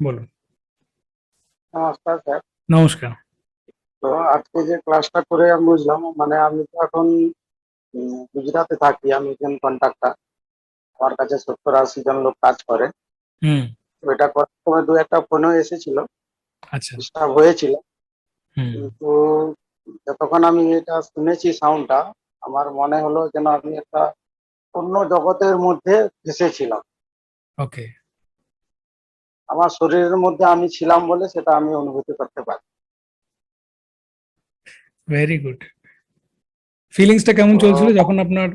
বলুন। নমস্কার স্যার। নমস্কার। তো আজকে যে ক্লাসটা করে আমি বুঝলাম মানে আমি তো এখন উম, গুজরাটে থাকি আমি একজন কন্ট্রাক্টর আমার কাছে সত্তর আশি জন লোক কাজ করে। হুম। তো এটা করার সময় দু একটা ফোনও এসেছিল। আচ্ছা। ডিস্টার্ব হয়েছিল। হুম। কিন্তু যতক্ষণ আমি এটা শুনেছি সাউন্ডটা আমার মনে হলো যেন আমি একটা অন্য জগতের মধ্যে ফেসেছিলাম। ওকে আমার শরীরের মধ্যে আমি ছিলাম বলে সেটা আমি অনুভূতি করতে পারি। ভেরি গুড ফিলিংসটা কেমন চলছিল যখন আপনার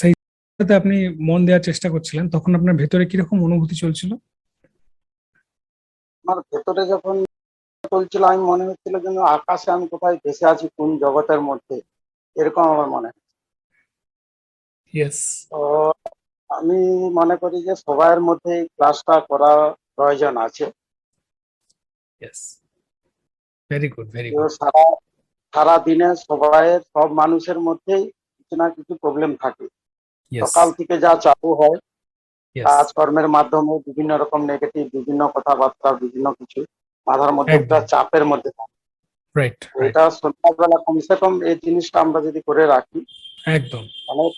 সেই সাথে আপনি মন দেওয়ার চেষ্টা করছিলেন তখন আপনার ভেতরে কীরকম অনুভূতি চলছিল? আমার ভেতরে যখন চলছিল আমি মনে হচ্ছিল যেন আকাশে আমি কোথায় ভেসে আছি কোন জগতের মধ্যে এরকম আমার মনে হয়। ইয়েস আমি মনে করি যে সবার মধ্যে এই ক্লাসটা করা প্রয়োজন আছে। ভেরি গুড ভেরি গুড সারা সারা দিনে সবাইয়ের সব মানুষের মধ্যেই কিছু না কিছু প্রবলেম থাকে। সকাল থেকে যা চালু হয় কাজকর্মের মাধ্যমে বিভিন্ন রকম নেগেটিভ বিভিন্ন কথাবার্তা বিভিন্ন কিছু মাথার মধ্যে একটা চাপের মধ্যে থাকে। এটা সন্ধ্যাবেলা কমসে কম এই জিনিসটা আমরা যদি করে রাখি একদম। অনেক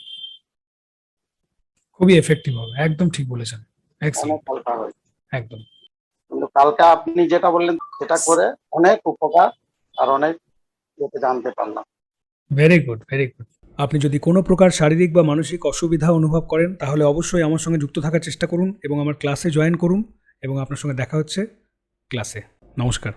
খুবই এফেক্টিভ হবে। একদম ঠিক বলেছেন। একদম। কিন্তু কালকে আপনি যেটা বললেন সেটা করে অনেক উপকার আর অনেক জানতে পারলাম। ভেরি গুড ভেরি গুড আপনি যদি কোনো প্রকার শারীরিক বা মানসিক অসুবিধা অনুভব করেন তাহলে অবশ্যই আমার সঙ্গে যুক্ত থাকার চেষ্টা করুন এবং আমার ক্লাসে জয়েন করুন এবং আপনার সঙ্গে দেখা হচ্ছে ক্লাসে নমস্কার।